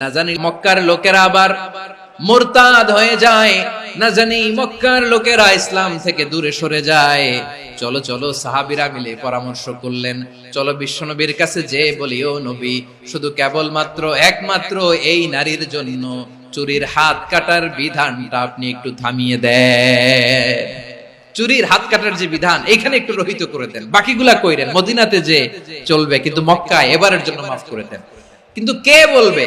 না জানি মক্কার লোকেরা আবার মোরতাদ হয়ে যায়, না জানি মক্কার লোকেরা ইসলাম থেকে দূরে সরে যায়। চলো চলো, সাহাবিরা মিলে পরামর্শ করলেন, চলো বিশ্বনবীর কাছে যে বলি, ও নবী, শুধু কেবলমাত্র একমাত্র এই নারীর জন্য চুরির হাত কাটার বিধানটা আপনি একটু থামিয়ে দেন। চুরির হাত কাটার যে বিধান, এখানে একটু রহিত করে দেন। বাকিগুলা কইরেন, মদিনাতে যে চলবে, কিন্তু মক্কায় এবারের জন্য মাফ করে দেন। কিন্তু কে বলবে?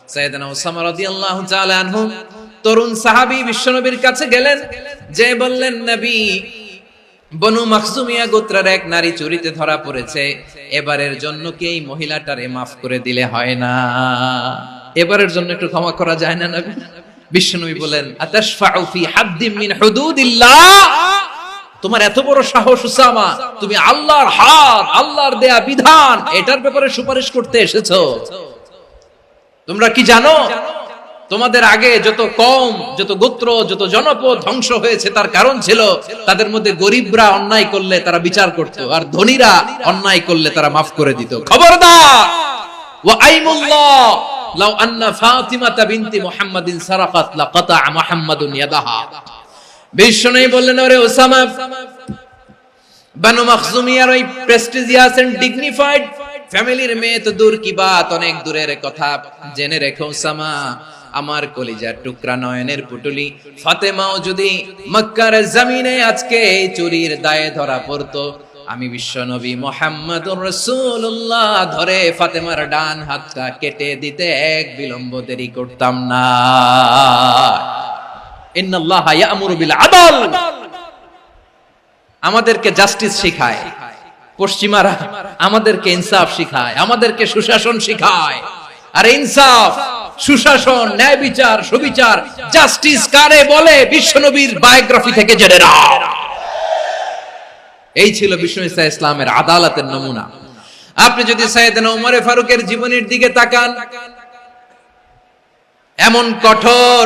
তরুণ বিশ্বনবীর কাছে গেলেন। যে বললেন, নবী, বনু গোত্রের এক নারী চুরিতে ধরা পড়েছে। এবারের জন্য কি এই মহিলাটারে মাফ করে দিলে হয় না? এবারের জন্য একটু ক্ষমা করা যায় না, নবী? বিশ্বনবী বলেন তোমার এত বড় সাহস, উসামা, তুমি আল্লাহর হাত, আল্লাহর দেয়া বিধান, এটার ব্যাপারে সুপারিশ করতে এসেছ। তোমরা কি জানো? তোমাদের আগে যত কম যত গোত্র, যত জনপদ ধ্বংস হয়েছে, তার কারণ ছিল তাদের মধ্যে গরিবরা অন্যায় করলে তারা বিচার করত, আর ধনীরা অন্যায় করলে তারা মাফ করে দিত। খবরদার! ডিগনিফাইড ফ্যামিলির মেয়ে তো দূর কি বাত? অনেক দূরের কথা। জেনে রেখো ওসামা আমার কলিজার টুকরা নয়নের পুটুলি। ফাতেমাও যদি মক্কার জমিনে আজকে চুরির দায়ে ধরা পড়তো, আমি বিশ্বনবী মোহাম্মদ রসুল্লাহ ধরে ফাতেমার ডান হাতটা কেটে দিতে এক বিলম্ব দেরি করতাম না। ইন্নাল্লাহ ইয়ামুরু বিল আদল। আমাদেরকে জাস্টিস শিখায়। পশ্চিমারা আমাদেরকে ইনসাফ শিখায়, আমাদেরকে সুশাসন শিখায়। আর ইনসাফ, সুশাসন, ন্যায় বিচার, সুবিচার, জাস্টিস কারে বলে বিশ্বনবীর বায়োগ্রাফি থেকে জেনে এই ছিল বিষ্ণু ইসা ইসলামের আদালতের নমুনা। আপনি যদি সাইয়েদনা উমরে ফারুকের জীবনের দিকে তাকান, এমন কঠোর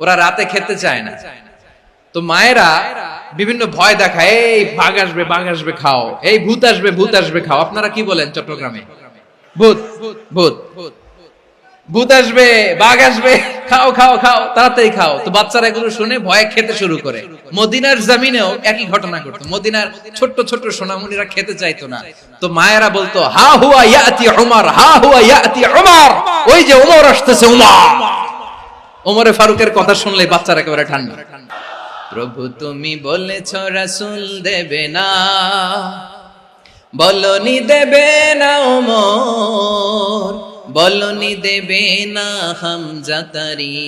ওরা রাতে খেতে চায় না। তো মায়েরা বিভিন্ন ভয় দেখায়, এই বাঘ আসবে বাঘ আসবে, খাও। এই ভূত আসবে ভূত আসবে, খাও। আপনারা কি বলেন চট্টগ্রামে? ভূত ভূত ভূত আসবে, বাঘ আসবে, খাও খাও খাও, তাড়াতাড়ি খাও। তো বাচ্চারা এগুলো শুনে ভয়ে খেতে শুরু করে। মদিনার জামিনেও একই ঘটনা ঘটতো। মদিনার ছোট্ট ছোট্ট সোনামণিরা খেতে চাইতো না। তো মায়েরা বলতো, হা হুয়া ইয়াতি উমর, হা হুয়া ইয়াতি উমর। ওই যে উমর আসতেছে, উমর। ওমরে ফারুকের কথা শুনলে বাচ্চারা একেবারে ঠান্ডা। প্রভু তুমি বলেছ, রাসুল দেবে না। বলনি দেবে না ওমর, বলনি দেবে না হামজাতারি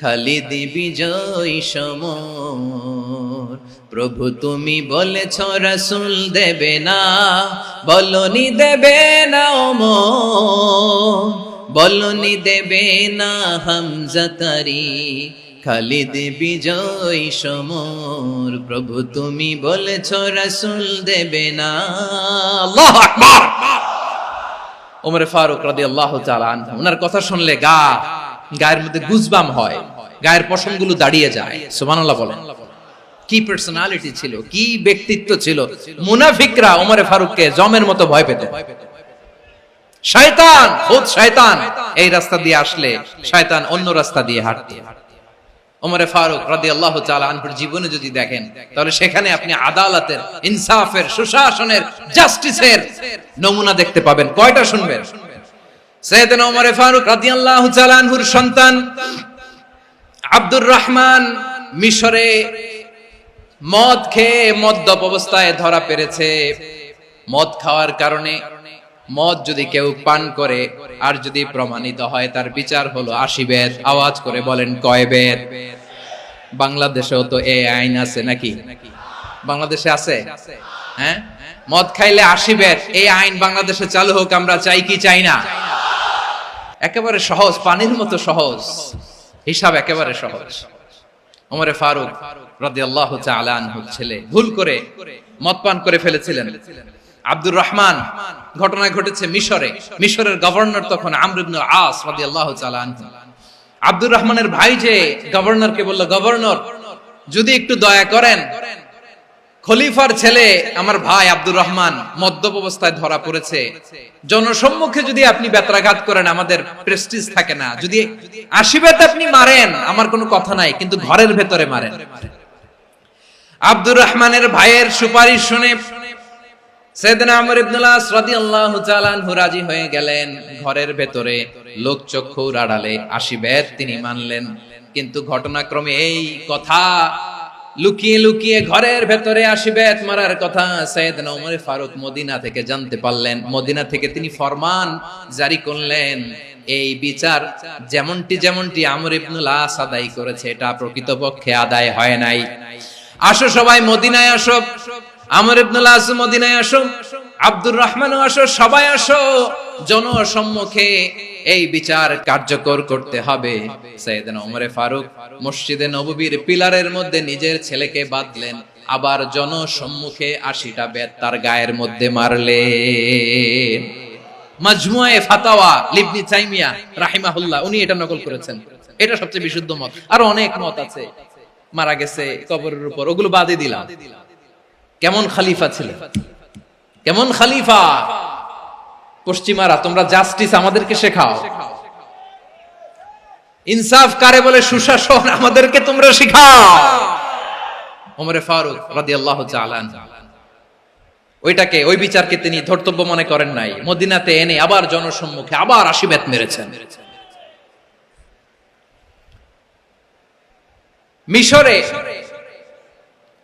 খালিদ বিজয় সমর। প্রভু তুমি বলেছ, রাসুল দেবে না। বলনি দেবে না ওমর বলনি দেবে না হামজাতারি খালিদ বিজয় সমর, প্রভু তুমি বলেছ রাসূল দেবে না। আল্লাহু ওমরে ফারুক তাআলা আনহু, ওনার কথা শুনলে গা, গায়ের মধ্যে গুজবাম হয়, গায়ের পশমগুলো দাঁড়িয়ে যায়। সুবহানাল্লাহ বলেন কি পার্সোনালিটি ছিল, কি ব্যক্তিত্ব ছিল? মুনাফিকরা ওমরে ফারুককে জমের মতো ভয় পেত। শয়তান, খুদ শয়তান। এই রাস্তা দিয়ে আসলে শয়তান অন্য রাস্তা দিয়ে হাঁটতে। ওমরে ফারুক রাদিয়াল্লাহু তাআলা আনহুর জীবনে যদি দেখেন, তাহলে সেখানে আপনি আদালতের, ইনসাফের, সুশাসনের, জাস্টিসের নমুনা দেখতে পাবেন। কয়টা শুনবেন? সৈয়দনা ওমরে ফারুক রাদিয়াল্লাহু তাআলা আনহুর সন্তান আব্দুর রহমান মিশরে মদ খেয়ে মদ্যপ অবস্থায় ধরা পেরেছে। মদ খাওয়ার কারণে মদ যদি কেউ পান করে, আর যদি প্রমাণিত হয় তার বিচার হলো আশি বেদ। আওয়াজ করে বলেন, কয় বেদ? বাংলাদেশেও তো এই আইন আছে নাকি? বাংলাদেশে আছে? হ্যাঁ? মদ খাইলে আশি বেদ। এই আইন বাংলাদেশে চালু হোক, আমরা চাই কি চাই না? একেবারে সহজ, পানির মতো সহজ। হিসাব একেবারে সহজ। ওমরে ফারুক রাদিয়াল্লাহু তাআলা আনহুর ছেলে ভুল করে মদ পান করে ফেলেছিলেন। আব্দুর রহমান ঘটনা ঘটেছে মিশরে। মিশরের গভর্নর তখন আমর ইবনে আস রাদিয়াল্লাহু তাআলা আব্দুর রহমানের ভাই যে গভর্নরকে বলল, গভর্নর, যদি একটু দয়া করেন, খলিফার ছেলে আমার ভাই আব্দুর রহমান মদ্যপ অবস্থায় ধরা পড়েছে। জনসম্মুখে যদি আপনি বেত্রাঘাত করেন, আমাদের প্রেস্টিজ থাকে না। যদি আশীর্বাদ আপনি মারেন, আমার কোনো কথা নাই, কিন্তু ঘরের ভেতরে মারেন। আব্দুর রহমানের ভাইয়ের সুপারিশ শুনে সেদিন আমর ইবনুল্লাহ ঘরের ভেতরে লোকচক্ষুর আড়ালে আশীর্বাদ তিনি মানলেন। কিন্তু ঘটনাক্রমে এই কথা লুকিয়ে লুকিয়ে ঘরের ভেতরে আসিবেত মারার কথা ফারুক মদিনা থেকে জানতে পারলেন। মদিনা থেকে তিনি ফরমান জারি করলেন। এই বিচার যেমনটি যেমনটি আমর ইবনুল আস আদায় করেছে, এটা প্রকৃতপক্ষে আদায় হয় নাই। আসো সবাই মদিনায় আসো। আমর ইবনুল আস মদিনায় আসো, আব্দুর রহমানও আসো, সবাই আসো। জনসম্মুখে এই বিচার কার্যকর করতে হবে। সৈয়দনা ফারুক মসজিদে নববীর পিলারের মধ্যে নিজের ছেলেকে বাঁধলেন, আবার জনসম্মুখে আশিটা বেত তার গায়ের মধ্যে মারলেন। মাজমুয়ে ফাতাওয়া লিবনি তাইমিয়া রাহিমাহুল্লাহ, উনি এটা নকল করেছেন। এটা সবচেয়ে বিশুদ্ধ মত। আর অনেক মত আছে। মারা গেছে কবরের উপর, ওগুলো বাদে দিলাম। কেমন খালিফা ছিলেন? কেমন খালিফা? পশ্চিমারা, তোমরা জাস্টিস আমাদেরকে শেখাও। ইনসাফ কারে বলে? সুশাসন আমাদেরকে তোমরা শেখাও। ওমরে ফারুক রাদিয়াল্লাহু তাআলা ওইটাকে, ওই বিচারকে তিনি ধর্তব্য মনে করেন নাই। মদিনাতে এনে আবার জনসম্মুখে আবার আশিবেত মেরেছেন। মিশরে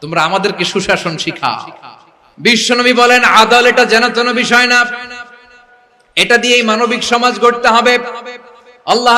তোমরা আমাদেরকে সুশাসন শিখা। বিশ্বনবী বলেন, আদল এটা যেন তেন বিষয় না। এটা দিয়েই মানবিক সমাজ গড়তে হবে। আল্লাহ